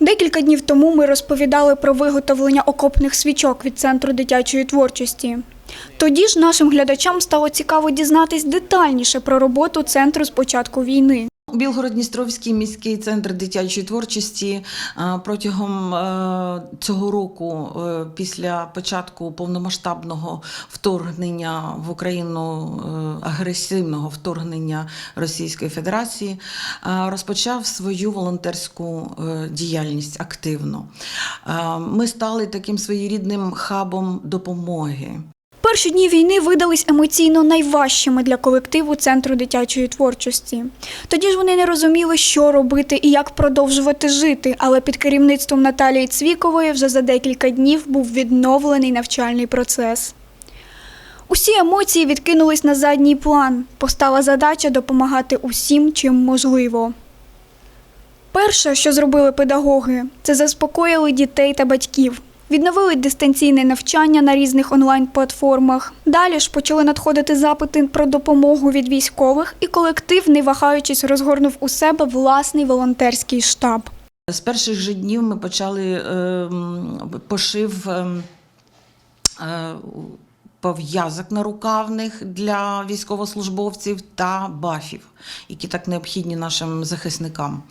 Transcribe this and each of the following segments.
Декілька днів тому ми розповідали про виготовлення окопних свічок від центру дитячої творчості. Тоді ж нашим глядачам стало цікаво дізнатись детальніше про роботу центру з початку війни. Білгород-Дністровський міський центр дитячої творчості е, протягом е, цього року, е, після початку повномасштабного вторгнення в Україну агресивного вторгнення Російської Федерації, розпочав свою волонтерську діяльність активно. Ми стали таким своєрідним хабом допомоги. Перші дні війни видались емоційно найважчими для колективу центру дитячої творчості. Тоді ж вони не розуміли, що робити і як продовжувати жити, але під керівництвом Наталії Цвікової вже за декілька днів був відновлений навчальний процес. Усі емоції відкинулись на задній план. Постала задача допомагати усім, чим можливо. Перше, що зробили педагоги, це заспокоїли дітей та батьків. Відновили дистанційне навчання на різних онлайн-платформах. Далі ж почали надходити запити про допомогу від військових, і колектив, не вагаючись, розгорнув у себе власний волонтерський штаб. З перших же днів ми почали ем, пошив ем, е, пов'язок нарукавних для військовослужбовців та бафів, які так необхідні нашим захисникам.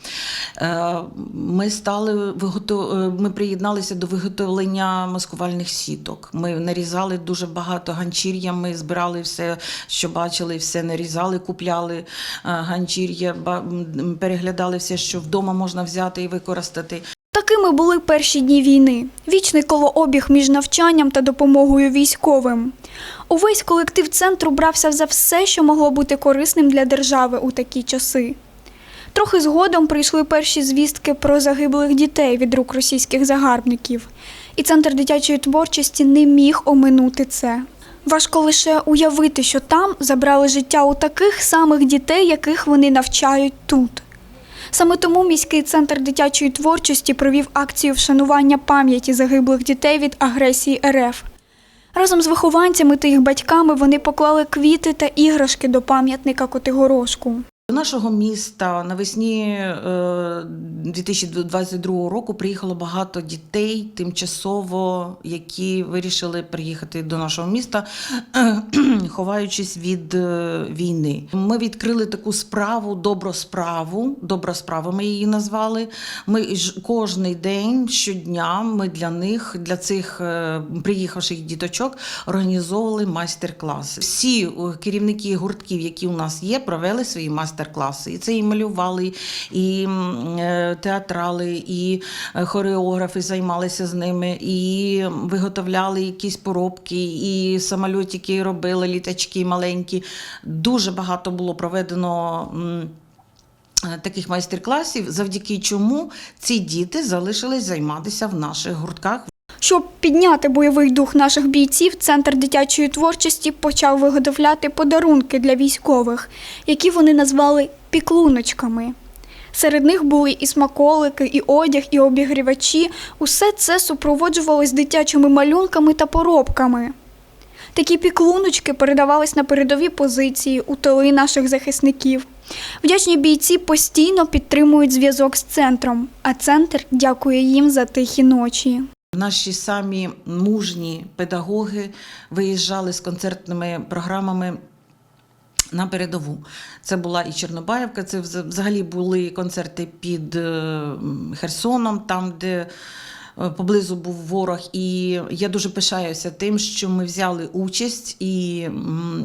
Е, Ми стали е, ми приєдналися до виготовлення маскувальних сіток. Ми нарізали дуже багато ганчір'я. Ми збирали все, що бачили, все нарізали, купляли е, ганчір'я, переглядали все, що вдома можна взяти і використати. Такими були перші дні війни. Вічний колообіг між навчанням та допомогою військовим. Увесь колектив центру брався за все, що могло бути корисним для держави у такі часи. Трохи згодом прийшли перші звістки про загиблих дітей від рук російських загарбників, і центр дитячої творчості не міг оминути це. Важко лише уявити, що там забрали життя у таких самих дітей, яких вони навчають тут. Саме тому міський центр дитячої творчості провів акцію вшанування пам'яті загиблих дітей від агресії РФ. Разом з вихованцями та їх батьками вони поклали квіти та іграшки до пам'ятника Котигорошку. Нашого міста навесні е, 2022 року приїхало багато дітей тимчасово, які вирішили приїхати до нашого міста, ховаючись від е, війни. Ми відкрили таку справу, добру справу. Добра справа ми її назвали. Ми кожний день, щодня, ми для них, для цих е, приїхавших діточок, організовували майстер-класи. Всі е, керівники гуртків, які у нас є, провели свої майстер-класи. І це і малювали, і е, театрали, і е, хореографи займалися з ними, і виготовляли якісь поробки, і самольотики робили, літачки маленькі. Дуже багато було проведено. е, Таких майстер-класів, завдяки чому ці діти залишились займатися в наших гуртках, Щоб підняти бойовий дух наших бійців, центр дитячої творчості почав виготовляти подарунки для військових, які вони назвали піклуночками. Серед них були і смаколики, і одяг, і обігрівачі. Усе це супроводжувалось дитячими малюнками та поробками. Такі піклуночки передавались на передові позиції у тили наших захисників. Вдячні бійці постійно підтримують зв'язок з центром, а центр дякує їм за тихі ночі. Наші самі мужні педагоги виїжджали з концертними програмами. На передову це була і Чорнобаївка. Це взагалі були концерти під е, Херсоном, там, де е, поблизу був ворог. І я дуже пишаюся тим, що ми взяли участь, і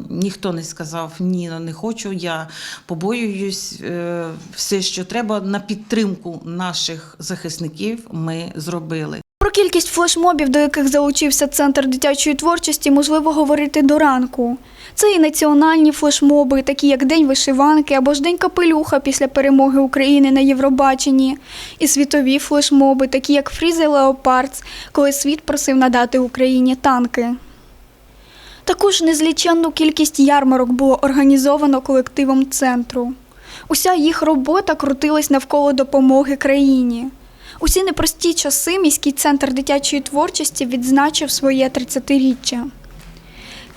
ніхто не сказав ні, не хочу. Я побоююсь. Е, Все, що треба на підтримку наших захисників, ми зробили. Кількість флешмобів, до яких залучився центр дитячої творчості, можливо говорити до ранку. Це і національні флешмоби, такі як День вишиванки або ж День капелюха після перемоги України на Євробаченні, і світові флешмоби, такі як Фрізе Леопардс, коли світ просив надати Україні танки. Також незліченну кількість ярмарок було організовано колективом центру. Уся їх робота крутилась навколо допомоги країні. Усі непрості часи міський центр дитячої творчості відзначив своє 30-річчя.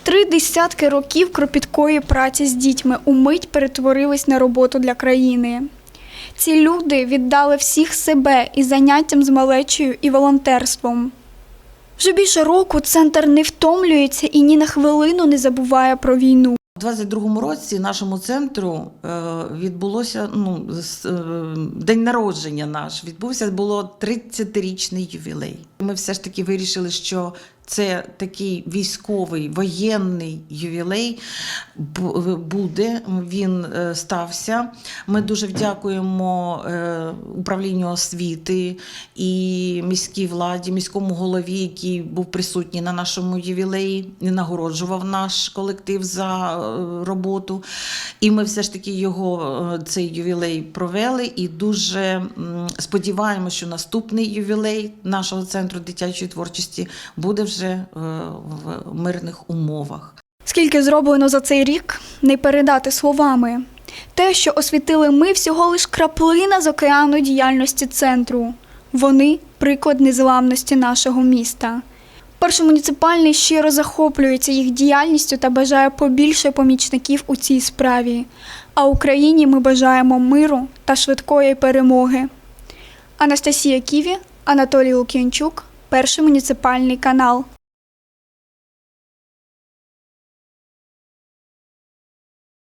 Три десятки років кропіткої праці з дітьми умить перетворились на роботу для країни. Ці люди віддали всіх себе і заняттям з малечею і волонтерством. Вже більше року центр не втомлюється і ні на хвилину не забуває про війну. У 22-му році нашому центру е, відбулося ну, е, день народження наш. Відбувся було 30-річний ювілей. Ми все ж таки вирішили, що це такий військовий воєнний ювілей бу- буде. Він е, стався. Ми дуже вдякуємо е, управлінню освіти і міській владі, міському голові, який був присутній на нашому ювілеї, і нагороджував наш колектив за е, роботу. І ми все ж таки його цей ювілей провели і дуже сподіваємося, що наступний ювілей нашого центру дитячої творчості буде вже е, в мирних умовах. Скільки зроблено за цей рік, не передати словами. Те, що освітили ми, всього лиш краплина з океану діяльності центру. Вони приклад незламності нашого міста. Перший муніципальний щиро захоплюється їх діяльністю та бажає побільше помічників у цій справі. А Україні ми бажаємо миру та швидкої перемоги. Анастасія Ківі, Анатолій Лук'янчук, перший муніципальний канал.